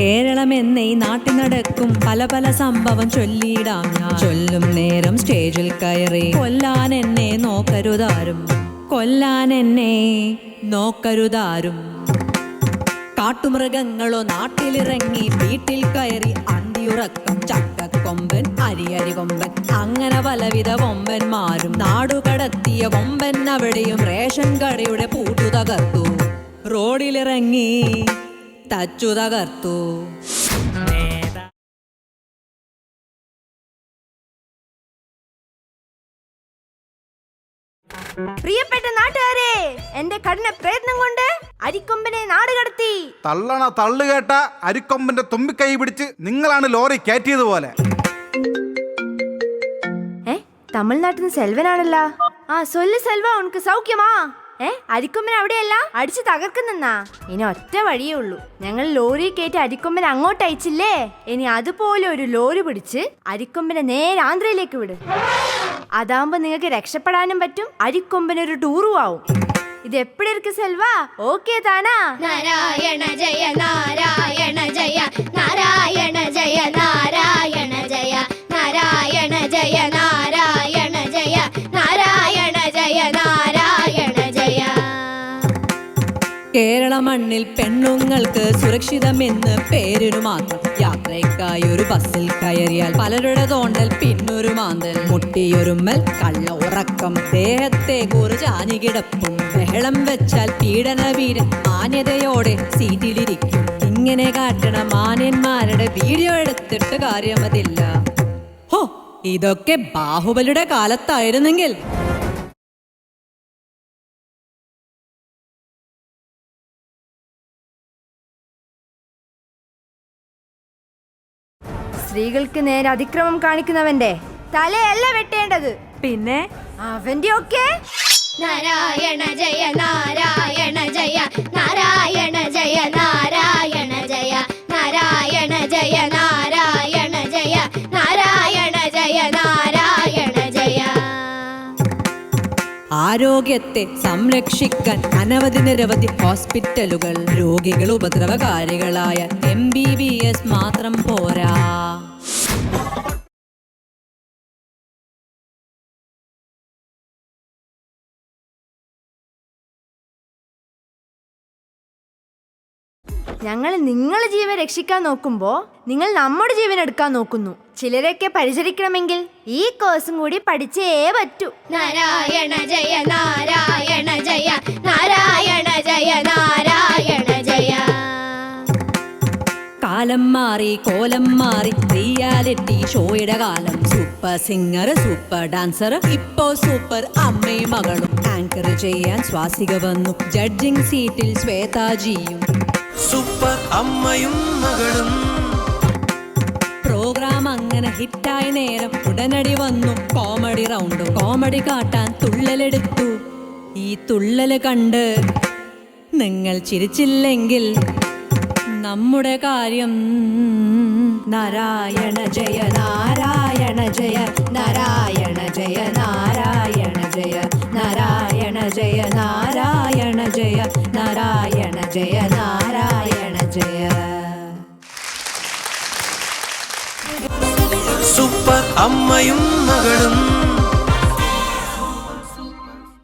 കേരളം എന്നീ നാട്ടിൽ നടക്കും. പല പല സംഭവം ചൊല്ലിയിടാം ഞാൻ. ചൊല്ലും നേരം സ്റ്റേജിൽ കയറി. കൊല്ലാൻ എന്നെ നോക്കരുതാരും. കൊല്ലാൻ എന്നെ നോക്കരുതാരും. കാട്ടുമൃഗങ്ങളോ നാട്ടിലിറങ്ങി വീട്ടിൽ കയറി അന്തിയുറക്കം ചക്കക്കൊമ്പൻ അരിയരി കൊമ്പൻ അങ്ങനെ പലവിധ കൊമ്പന്മാരും നാടുകടത്തിയ കൊമ്പൻ അവിടെയും റേഷൻ കടയുടെ പൂട്ടു തകർത്തു. റോഡിലിറങ്ങി തച്ചു തകർത്തു പ്രിയപ്പെട്ട നാട്ടുകാരെ എന്റെ കഠിന പ്രയത്നം കൊണ്ട് അരിക്കൊമ്പനെ നാട് കടത്തി. തള്ളണ തള്ളുകേട്ട അരിക്കൊമ്പന്റെ തുമ്പിക്കൈ പിടിച്ച് നിങ്ങളാണ് ലോറി കയറ്റിയതുപോലെ ഏ തമിഴ്നാട്ടിൽ നിന്ന് സെൽവനാണല്ലോ. ആ സൊല്ലു സെൽവ ഉനക്ക് സൗഖ്യമാ. ഏ അരിക്കൊമ്പൻ അവിടെയല്ല? അടിച്ചു തകർക്കുന്നെന്നാ? ഇനി ഒറ്റ വഴിയേ ഉള്ളൂ. ഞങ്ങൾ ലോറി കയറ്റി അരിക്കൊമ്പൻ അങ്ങോട്ട് അയച്ചില്ലേ? ഇനി അതുപോലെ ഒരു ലോറി പിടിച്ച് അരിക്കൊമ്പനെ നേരെ ആന്ധ്രയിലേക്ക് വിട്. അതാവുമ്പോ നിങ്ങൾക്ക് രക്ഷപ്പെടാനും പറ്റും. അരിക്കൊമ്പനൊരു ടൂറും ആവും. ഇത് എപ്പോഴും ഇരിക്കും സെൽവാ? ഓക്കെ താനാ. നാരായണ ജയ നാരായണ ജയ നാരായണ ജയ നാരായണ കേരള മണ്ണിൽ പെണ്ണുങ്ങൾക്ക് സുരക്ഷിതമെന്ന് പേരിനു മാത്രം. യാത്രയ്ക്കായി ഒരു ബസ്സിൽ കയറിയാൽ പലരുടെ തോണ്ടൽ പിന്നൊരു മാന്തൽ. മുട്ടിയൊരുമ്മൽ കള്ള ഉറക്കം ദേഹത്തെ കുറിച്ച് ആഞ്ഞുകിടപ്പും ബഹളം വെച്ചാൽ പീഡന വീരൻ മാന്യതയോടെ സീറ്റിലിരിക്കും. ഇങ്ങനെ കാട്ടണ മാന്യന്മാരുടെ വീഡിയോ എടുത്തിട്ട് കാര്യമതില്ല. ഹോ ഇതൊക്കെ ബാഹുബലിയുടെ കാലത്തായിരുന്നെങ്കിൽ. സ്ത്രീകൾക്ക് നേരെ അതിക്രമം കാണിക്കുന്നവന്റെ തലയല്ല വെട്ടേണ്ടത്. പിന്നെ? അവന്റെ ഒക്കെ നാരായണ ജയ നാരായണ ജയ നാരായണ ജയ നാരായണ ജയ നാരായണ ജയ നാരായണ ജയ നാരായണ ജയ നാരായണ ജയ. ആരോഗ്യത്തെ സംരക്ഷിക്കാൻ അനവധി നിരവധി ഹോസ്പിറ്റലുകൾ രോഗികൾ ഉപദ്രവകാരികളായ എം ബി ബി എസ് മാത്രം പോരാ. ഞങ്ങൾ നിങ്ങളെ ജീവൻ രക്ഷിക്കാൻ നോക്കുമ്പോൾ നിങ്ങൾ നമ്മുടെ ജീവൻ എടുക്കാൻ നോക്കുന്നു. ചിലരൊക്കെ പരിചരിക്കണമെങ്കിൽ ഈ കോഴ്സും കൂടി പഠിച്ചേ പറ്റൂ. നാരായണ ജയ നാരായണ ജയ നാരായണ ജയ നാരായണ ജയ. കാലം മാറി കോലം മാറി റിയാലിറ്റി ഷോയുടെ കാലം. സൂപ്പർ സിംഗർ സൂപ്പർ ഡാൻസർ ഇപ്പോ സൂപ്പർ അമ്മയും മകളും. ആങ്കർ ചെയ്യാൻ സ്വാസിക വന്നു. ജഡ്ജിംഗ് സീറ്റിൽ ശ്വേതാജിയും. സൂപ്പർ അമ്മയും മകളും. പ്രോഗ്രാം അങ്ങനെ ഹിറ്റായ നേരം ഉടനടി വന്നു. കോമഡി റൗണ്ട് കോമഡി കാട്ടാൻ തുള്ളലെടുത്തു. ഈ തുള്ളൽ കണ്ട് നിങ്ങൾ ചിരിച്ചില്ലെങ്കിൽ നമ്മുടെ കാര്യം നാരായണ ജയ നാരായണ ജയ നാരായണ ജയ നാരായണ ജയ നാരായണ ജയ നാരായണ ജയ നാരായണ ജയ നാരായണ சூப்பர் அம்மையும் மகளும்.